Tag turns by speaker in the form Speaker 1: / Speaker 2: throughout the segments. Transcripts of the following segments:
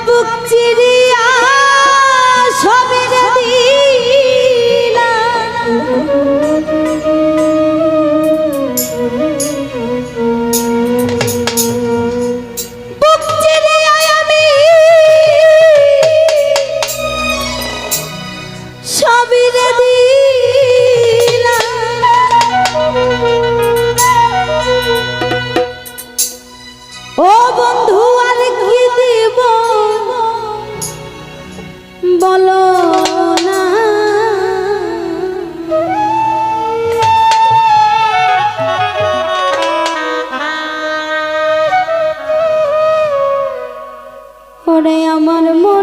Speaker 1: বুক চিরিয়া সবে করে আমার মন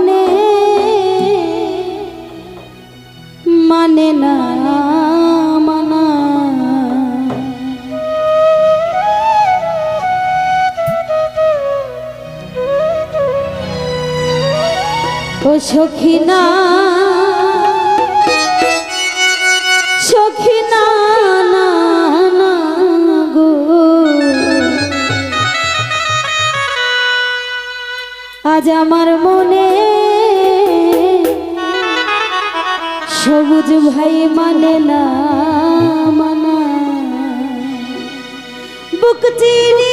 Speaker 1: আজ আমার মনে সবুজ ভাই মানে না মানা। বুক চিনি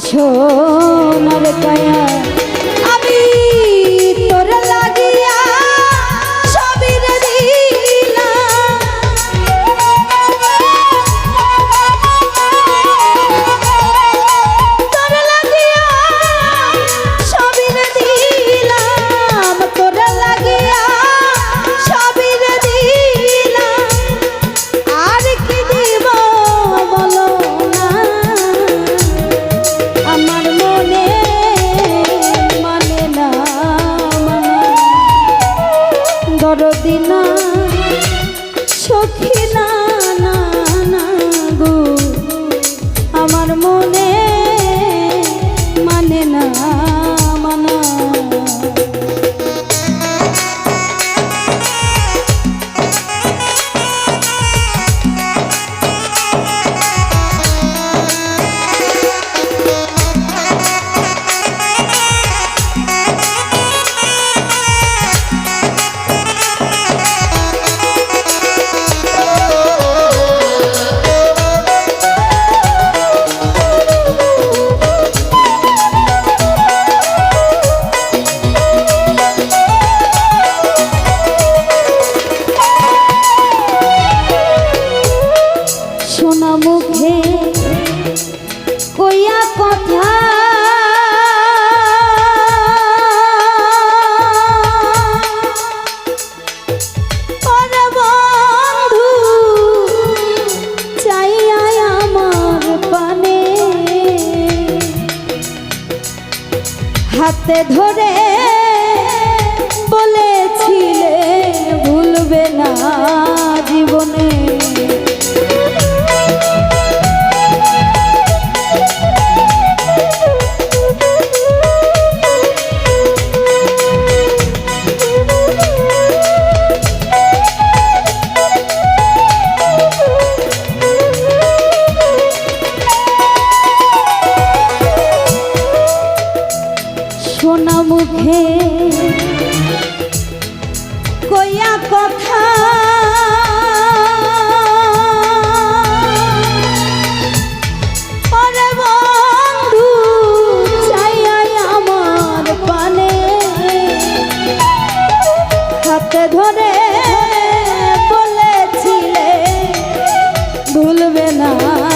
Speaker 1: সোনার কায়া হাতে ধরে বলেছিলে ভুলবে না। ভুলবে না।